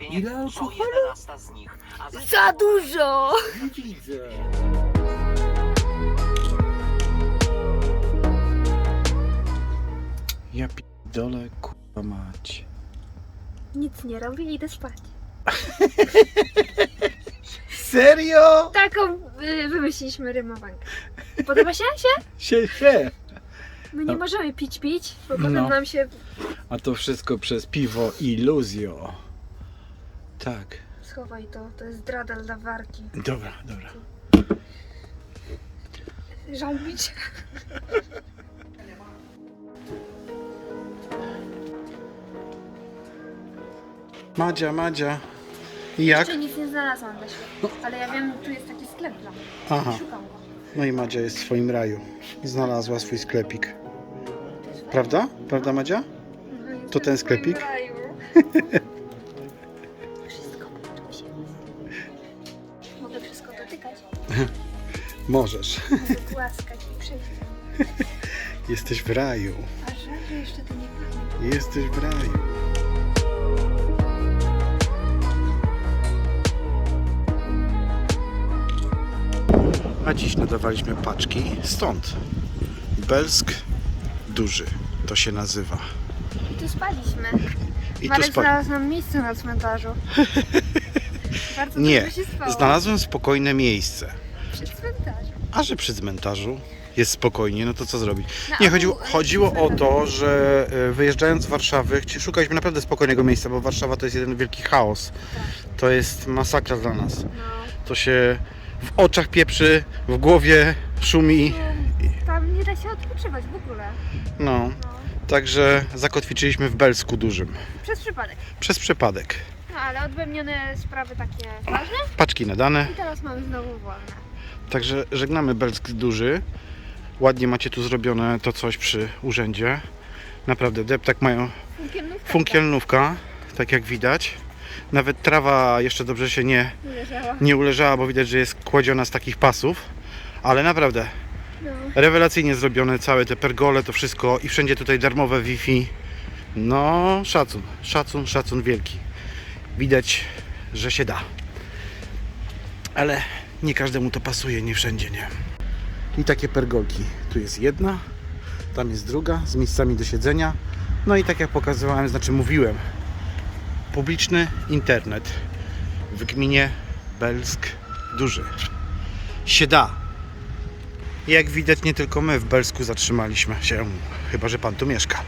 Ile alkoholu? 11 z nich. A za Za dużo! Nie widzę. Ja dole kurwa mać. Nic nie robię, idę spać. Serio? Taką y, wymyśliliśmy rymowankę. Podoba się się? Sie, się. My nie No. możemy pić, pić, bo potem No. nam się A to wszystko przez piwo Iluzjo. Tak. schowaj to. To jest zdrada dla warki. Dobra, dobra. Żal bić. Madzia, Madzia. I jak? Jeszcze nic nie znalazłam na świecie. Ale ja wiem, tu jest taki sklep dla mnie. Aha. Szukam go. No i Madzia jest w swoim raju. Znalazła swój sklepik. Prawda? Prawda Madzia? Jestem To ten w swoim sklepik? raju. Możesz. Mogę głaskać i przejść. Jesteś w raju. A że jeszcze to nie. Jesteś w raju. A dziś nadawaliśmy paczki stąd. Belsk duży to się nazywa. I tu spaliśmy. I tu Marek spa... znalazł nam miejsce na cmentarzu. Bardzo Nie, się spało. znalazłem spokojne miejsce. Przy cmentarzu. A że przy cmentarzu jest spokojnie, no to co zrobić? No, Nie, chodziło, chodziło o to, że e, wyjeżdżając z Warszawy, chci- szukaliśmy naprawdę spokojnego miejsca, bo Warszawa to jest jeden wielki chaos. To jest masakra dla nas. No. To się w oczach pieprzy, w głowie szumi. Tu, tam nie da się odpoczywać w ogóle. No, No. także zakotwiczyliśmy w Belsku dużym. Przez przypadek. Przez przypadek. No ale odbębnione sprawy takie ważne Paczki nadane, i teraz mamy znowu wolne. Także żegnamy Belsk duży. Ładnie macie tu zrobione to coś przy urzędzie. Naprawdę, deptak mają Funkielnówka funkielnówka, tak jak widać. Nawet trawa jeszcze dobrze się nie, leżała. nie uleżała, bo widać, że jest kładziona z takich pasów. Ale naprawdę, No. rewelacyjnie zrobione całe te pergole, to wszystko i wszędzie tutaj darmowe Wi-Fi. No, szacun, szacun, szacun wielki. Widać, że się da. Ale nie każdemu to pasuje, nie wszędzie, nie. I takie pergolki. Tu jest jedna, tam jest druga, z miejscami do siedzenia. No i tak jak pokazywałem, znaczy mówiłem, publiczny internet w gminie Belsk duży. Się da. Jak widać, nie tylko my w Belsku zatrzymaliśmy się, chyba że pan tu mieszka.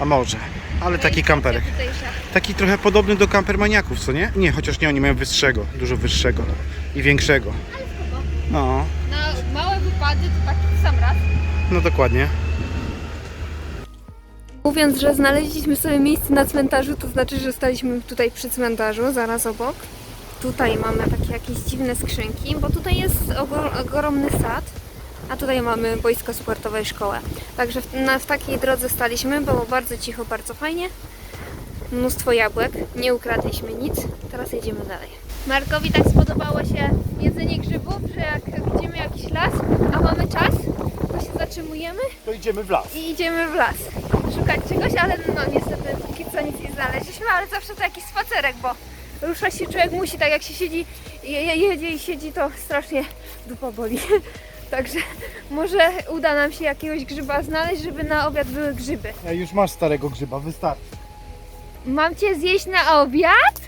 A może, ale taki kamperek. Taki trochę podobny do kampermaniaków, co nie? Nie, chociaż nie, oni mają wyższego, dużo wyższego i większego. No, Na małe wypady to taki sam raz. no dokładnie. Mówiąc, że znaleźliśmy sobie miejsce na cmentarzu, to znaczy, że staliśmy tutaj przy cmentarzu, zaraz obok. Tutaj mamy takie jakieś dziwne skrzynki, bo tutaj jest ogro- ogromny sad, a tutaj mamy boisko sportowe i szkołę. Także w, na, w takiej drodze staliśmy, było bardzo cicho, bardzo fajnie. Mnóstwo jabłek, nie ukradliśmy nic, teraz jedziemy dalej. Markowi tak spodobało się jedzenie grzybów, że jak widzimy jakiś las, a mamy czas, to się zatrzymujemy To idziemy w las. i idziemy w las szukać czegoś, ale no niestety póki co nic nie znaleźliśmy, ale zawsze to jakiś spacerek, bo ruszać się człowiek musi, tak jak się siedzi, je, je- jedzie i siedzi, to strasznie dupa boli. Także może uda nam się jakiegoś grzyba znaleźć, żeby na obiad były grzyby. Ja już masz starego grzyba, wystarczy. Mam cię zjeść na obiad?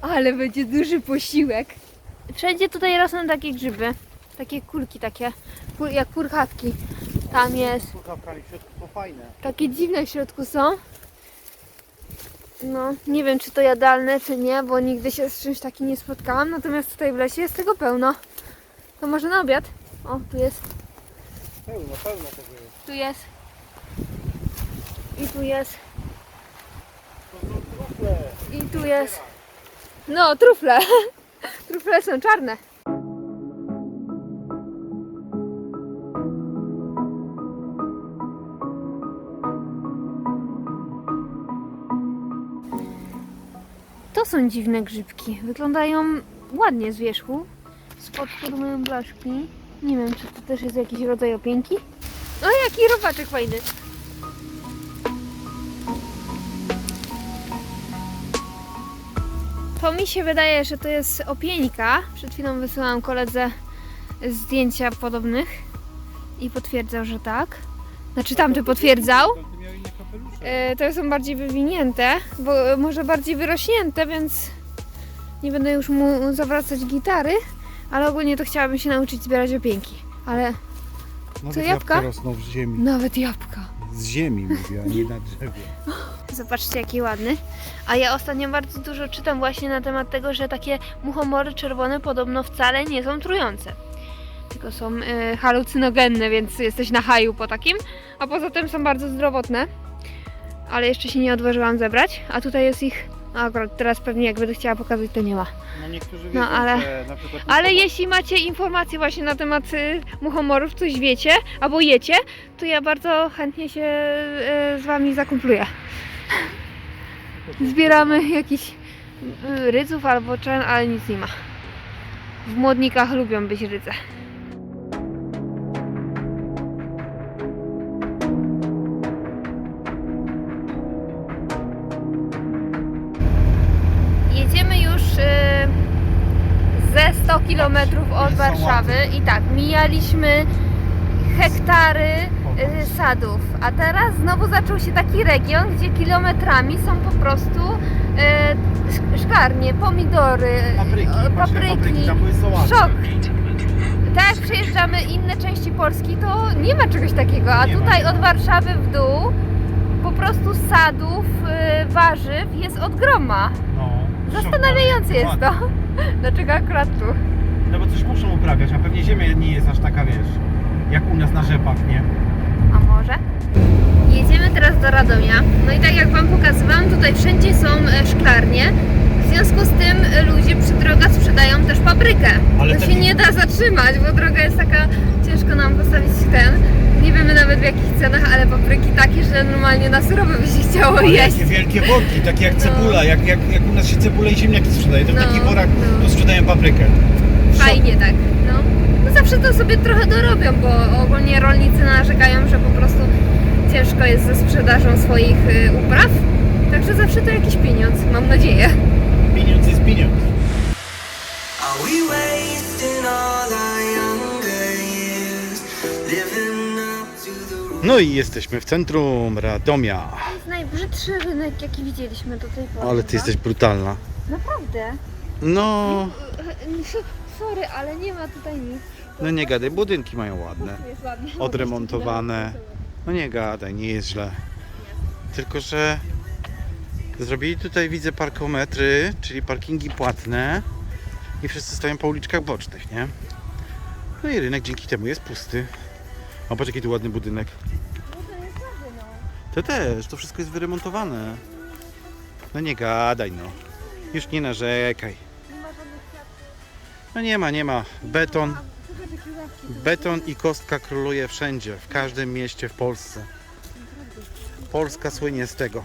Ale będzie duży posiłek. Wszędzie tutaj rosną takie grzyby. Takie kulki, takie jak kurchatki. Tam jest. Słuchawkami w środku to fajne. Takie dziwne w środku są. No, nie wiem czy to jadalne, czy nie, bo nigdy się z czymś takim nie spotkałam. Natomiast tutaj w lesie jest tego pełno. To może na obiad? O, tu jest, Pełno, pełno tego jest. tu jest. I tu jest. I tu jest. No, trufle. Trufle są czarne. To są dziwne grzybki. Wyglądają ładnie z wierzchu. Spod mają blaszki. Nie wiem, czy to też jest jakiś rodzaj opieńki. O, jaki robaczek fajny. To mi się wydaje, że to jest opieńka. Przed chwilą wysyłałam koledze zdjęcia podobnych i potwierdzał, że tak. Znaczy tamty potwierdzał. E, Te są bardziej wywinięte, bo może bardziej wyrośnięte, więc nie będę już mu zawracać gitary, ale ogólnie to chciałabym się nauczyć zbierać opieńki. Ale Nawet jabłka? rosną w ziemi. nawet jabłka. Z ziemi mówię, a nie na drzewie. Zobaczcie, jaki ładny. A ja ostatnio bardzo dużo czytam właśnie na temat tego, że takie muchomory czerwone podobno wcale nie są trujące. Tylko są y, halucynogenne, więc jesteś na haju po takim. A poza tym są bardzo zdrowotne. Ale jeszcze się nie odważyłam zebrać. A tutaj jest ich. A akurat teraz pewnie jak będę chciała pokazać, to nie ma. No niektórzy No, wiedzą, ale- że na przykład Ale jeśli macie informacje właśnie na temat y, muchomorów, coś wiecie albo jecie, to ja bardzo chętnie się y, z wami zakumpluję. Zbieramy jakiś y, rydzów albo czyn, ale nic nie ma. W młodnikach lubią być rydze. 100 km od Warszawy i tak, mijaliśmy hektary y, sadów, a teraz znowu zaczął się taki region, gdzie kilometrami są po prostu y, sz- szklarnie, pomidory, Papryki, y, papryki, szok. Tak jak przejeżdżamy inne części Polski, to nie ma czegoś takiego, a tutaj od Warszawy w dół po prostu sadów, warzyw jest od groma. No, Zastanawiające jest to. Dlaczego akurat tu? No bo coś muszą uprawiać, a pewnie ziemia nie jest aż taka, wiesz, jak u nas na rzepach, nie? A może? Jedziemy teraz do Radomia. No i tak jak Wam pokazywałam, tutaj wszędzie są e, szklarnie. W związku z tym e, ludzie przy drogach sprzedają też paprykę. Ale to taki- się nie da zatrzymać, bo droga jest taka ciężko nam postawić ten. Nie wiemy nawet w jakich cenach, ale papryki takie, że normalnie na surowe by się chciało Ale jeść. jakie wielkie worki, takie jak No. cebula, jak, jak, jak u nas się cebula i ziemniaki sprzedaje, to w No, takich worach no. tu sprzedają paprykę. Fajnie tak, no. no. Zawsze to sobie trochę dorobią, bo ogólnie rolnicy narzekają, że po prostu ciężko jest ze sprzedażą swoich y, upraw. Także zawsze to jakiś pieniądz, mam nadzieję. Pieniądz jest pieniądz. No i jesteśmy w centrum Radomia. To jest najbrzydszy rynek, jaki widzieliśmy do tej pory. Ale ty jesteś brutalna. Naprawdę. No, Sorry, ale nie ma tutaj nic. no nie gadaj, budynki mają ładne. Jest ładnie. Odremontowane. No nie gadaj, nie jest źle. Tylko, że zrobili tutaj, widzę, parkometry, czyli parkingi płatne i wszyscy stoją po uliczkach bocznych, nie? No i rynek dzięki temu jest pusty. O, patrz jaki tu ładny budynek. To też, to wszystko jest wyremontowane. No nie gadaj, no. Już nie narzekaj. No nie ma, nie ma. Beton, beton i kostka króluje wszędzie, w każdym mieście w Polsce. Polska słynie z tego.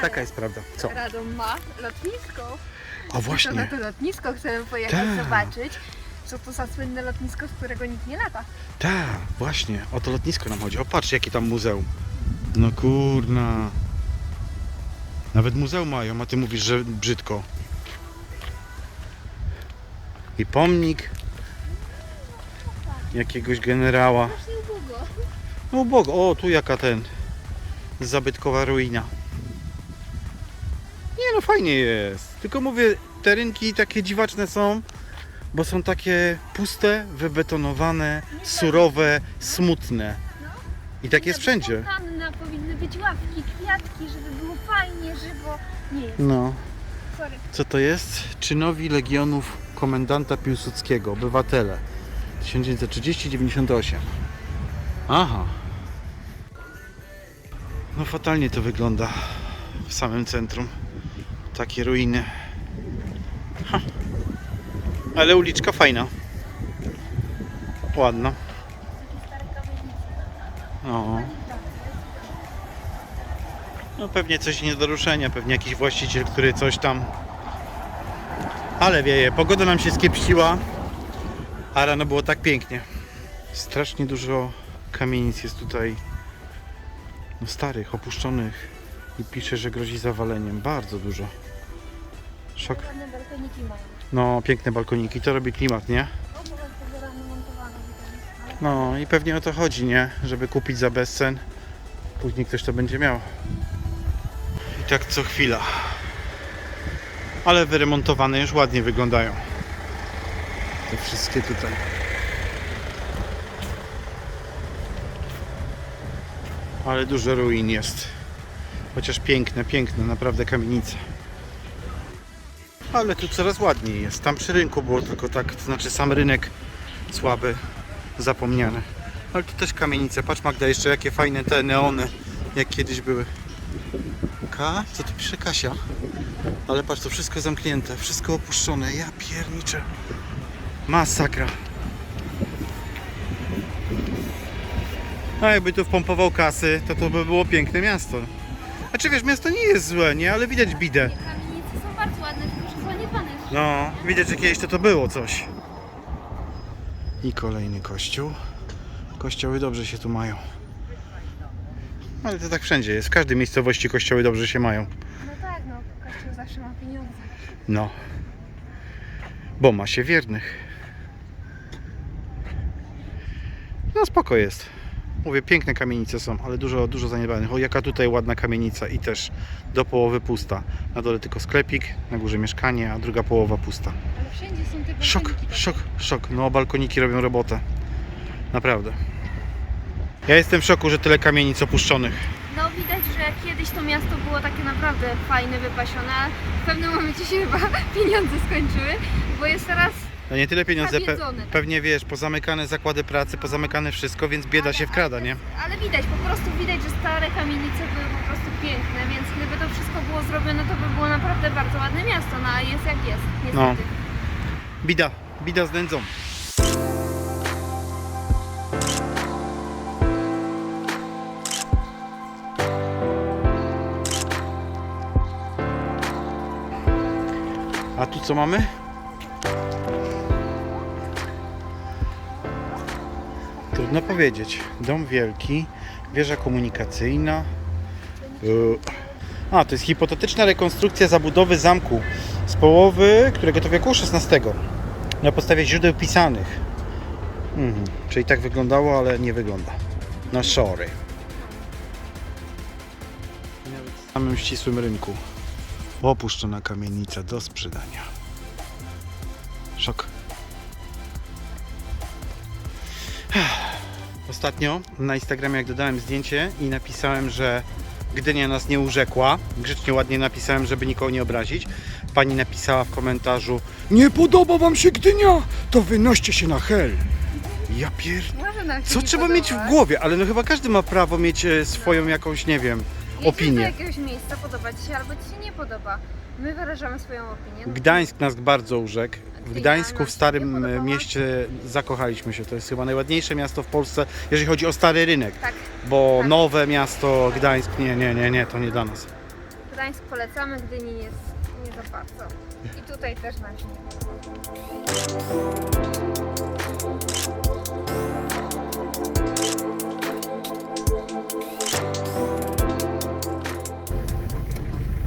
Taka jest prawda. Co? Radom ma lotnisko. A To właśnie. na to lotnisko chcemy pojechać Tak. zobaczyć. Co to za słynne lotnisko, z którego nikt nie lata. Tak, właśnie. O to lotnisko nam chodzi. O, patrz jakie tam muzeum. No kurna. Nawet muzeum mają, a ty mówisz, że brzydko. I pomnik jakiegoś generała. No ubogo. O, tu jaka ten zabytkowa ruina. Nie no, fajnie jest. Tylko mówię, te rynki takie dziwaczne są, bo są takie puste, wybetonowane, surowe, smutne. I tak jest wszędzie. Fontanna, powinny być ławki, kwiatki, żeby było fajnie, żywo. Nie jest. No. Sorry. Co to jest? Czynowi Legionów Komendanta Piłsudskiego, obywatele. 1930-98. Aha. No fatalnie to wygląda w samym centrum. Takie ruiny. Ha. Ale uliczka fajna. Ładna. No. No pewnie coś nie do ruszenia, pewnie jakiś właściciel, który coś tam... Ale wieje, pogoda nam się skiepściła, a rano było tak pięknie. Strasznie dużo kamienic jest tutaj, no starych, opuszczonych i pisze, że grozi zawaleniem. Bardzo dużo. Szok. Ładne balkoniki mają. No, piękne balkoniki, to robi klimat, nie? No i pewnie o to chodzi, nie? Żeby kupić za bezcen. Później ktoś to będzie miał. I tak co chwila. Ale wyremontowane już ładnie wyglądają. Te wszystkie tutaj. Ale dużo ruin jest. Chociaż piękne, piękne, naprawdę kamienice. Ale tu coraz ładniej jest. Tam przy rynku było tylko tak, to znaczy sam rynek słaby, zapomniany. Ale tu też kamienice. Patrz Magda, jeszcze jakie fajne te neony, jak kiedyś były. K? Co tu pisze Kasia? Ale patrz, to wszystko zamknięte, wszystko opuszczone. Ja pierniczę. Masakra. A jakby tu wpompował kasy, to to by było piękne miasto. Znaczy wiesz, miasto nie jest złe, nie? Ale widać bidę. No, widać, że kiedyś to to było coś. I kolejny kościół. Kościoły dobrze się tu mają. Ale to tak wszędzie jest. W każdej miejscowości kościoły dobrze się mają. No tak, no, kościół zawsze ma pieniądze. No. Bo ma się wiernych. No spoko jest. Mówię, piękne kamienice są, ale dużo, dużo zaniedbanych. O, jaka tutaj ładna kamienica i też do połowy pusta. Na dole tylko sklepik, na górze mieszkanie, a druga połowa pusta. Ale wszędzie są te Szok, takie. szok, szok. No, balkoniki robią robotę. Naprawdę. Ja jestem w szoku, że tyle kamienic opuszczonych. No widać, że kiedyś to miasto było takie naprawdę fajne, wypasione, w pewnym momencie się chyba pieniądze skończyły, bo jest teraz No nie tyle pieniądze, pe tak. pewnie wiesz, pozamykane zakłady pracy, pozamykane wszystko, więc bieda się wkrada, nie? Ale widać, po prostu widać, że stare kamienice były po prostu piękne, więc gdyby to wszystko było zrobione, to by było naprawdę bardzo ładne miasto, no a jest jak jest, niestety. No. Bida, bida z nędzą. A tu co mamy? Trudno powiedzieć. Dom wielki, wieża komunikacyjna. Yy. A, to jest hipotetyczna rekonstrukcja zabudowy zamku z połowy którego to wieku XVI. Na podstawie źródeł pisanych. Mhm. Czyli tak wyglądało, ale nie wygląda. No sorry. Nawet w samym ścisłym rynku. Opuszczona kamienica do sprzedania. Szok. Ostatnio na Instagramie jak dodałem zdjęcie i napisałem, że Gdynia nas nie urzekła, grzecznie ładnie napisałem, żeby nikogo nie obrazić. Pani napisała w komentarzu Nie podoba wam się Gdynia? To wynoście się na hel. Ja pier... Może nam się Co nie trzeba mieć w głowie? Ale no chyba każdy ma prawo mieć e, swoją jakąś, nie wiem, Jeśli do opinię. jakiegoś miejsca podoba Ci się albo Ci się nie podoba, my wyrażamy swoją opinię. Gdańsk nas bardzo urzekł. W Gdańsku, w starym mieście zakochaliśmy się. To jest chyba najładniejsze miasto w Polsce, jeżeli chodzi o stary rynek. Tak, Bo Tak. nowe miasto, Gdańsk, nie, nie, nie, nie, to nie dla nas. Gdańsk polecamy, Gdyni nie, nie za bardzo. I tutaj też nam się nie podoba.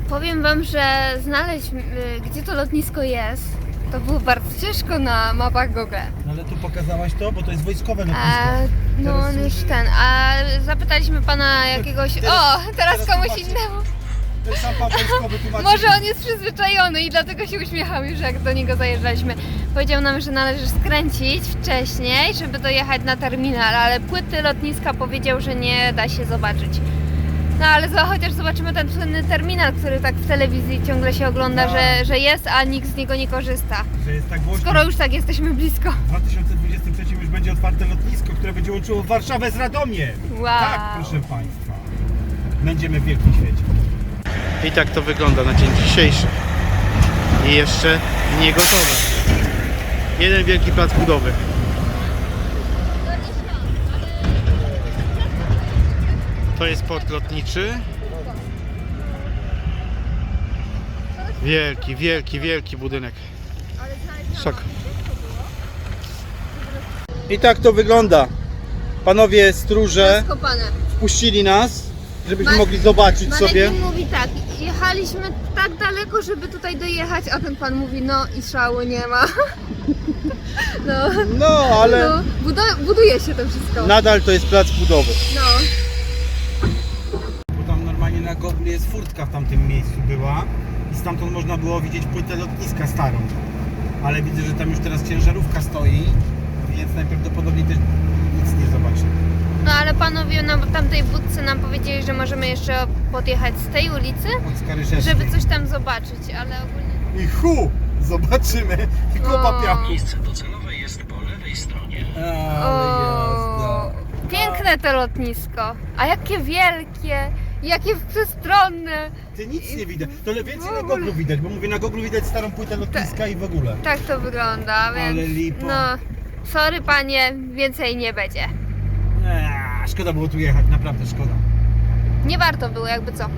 Powiem Wam, że znaleźć y, gdzie to lotnisko jest, to było bardzo ciężko na mapach Google. No ale tu pokazałaś to, bo to jest wojskowe lotnisko. A, no Teraz on już ten, a zapytaliśmy pana jakiegoś, Teraz- o, teraz teraz komuś innemu. Ten sam pan wojskowy tłumaczy. Może on jest przyzwyczajony i dlatego się uśmiechał już jak do niego zajeżdżaliśmy. Powiedział nam, że należy skręcić wcześniej, żeby dojechać na terminal, ale płyty lotniska powiedział, że nie da się zobaczyć. No ale za, chociaż zobaczymy ten słynny terminal, który tak w telewizji ciągle się ogląda, No. że, że jest, a nikt z niego nie korzysta. Że jest tak głośno. Skoro już tak jesteśmy blisko. W 2023 już będzie otwarte lotnisko, które będzie łączyło Warszawę z Radomiem. Wow. Tak, proszę Państwa. Będziemy w wielkim świecie. I tak to wygląda na dzień dzisiejszy. I jeszcze nie gotowe. Jeden wielki plac budowy. To jest port lotniczy. Wielki, wielki, wielki budynek. Szok. I tak to wygląda. Panowie stróże Skopane. wpuścili nas. żebyśmy Ma- mogli zobaczyć sobie. Manekin mówi tak, jechaliśmy tak daleko, żeby tutaj dojechać, a ten pan mówi, no i szału nie ma. No, No, ale no buduje się to wszystko. nadal to jest plac budowy. No. Google jest furtka w tamtym miejscu była i stamtąd można było widzieć płytę lotniska starą. Ale widzę, że tam już teraz ciężarówka stoi, więc najprawdopodobniej też nic nie zobaczy. No ale panowie na tamtej budce nam powiedzieli, że możemy jeszcze podjechać z tej ulicy, Od Skaryszewskiej. żeby coś tam zobaczyć, ale ogólnie... I hu! Zobaczymy! I O. kopa piachu. Miejsce docelowe jest po lewej stronie. Ale jazda. Piękne to lotnisko, a jakie wielkie, jakie przestronne. Ty nic nie widać. To le- więcej na ogóle. Google widać, bo mówię, na Google widać starą płytę lotniska i w ogóle. Tak to wygląda, więc Ale lipa. no, sorry panie, więcej nie będzie. Eee, szkoda było tu jechać, naprawdę szkoda. Nie warto było jakby co.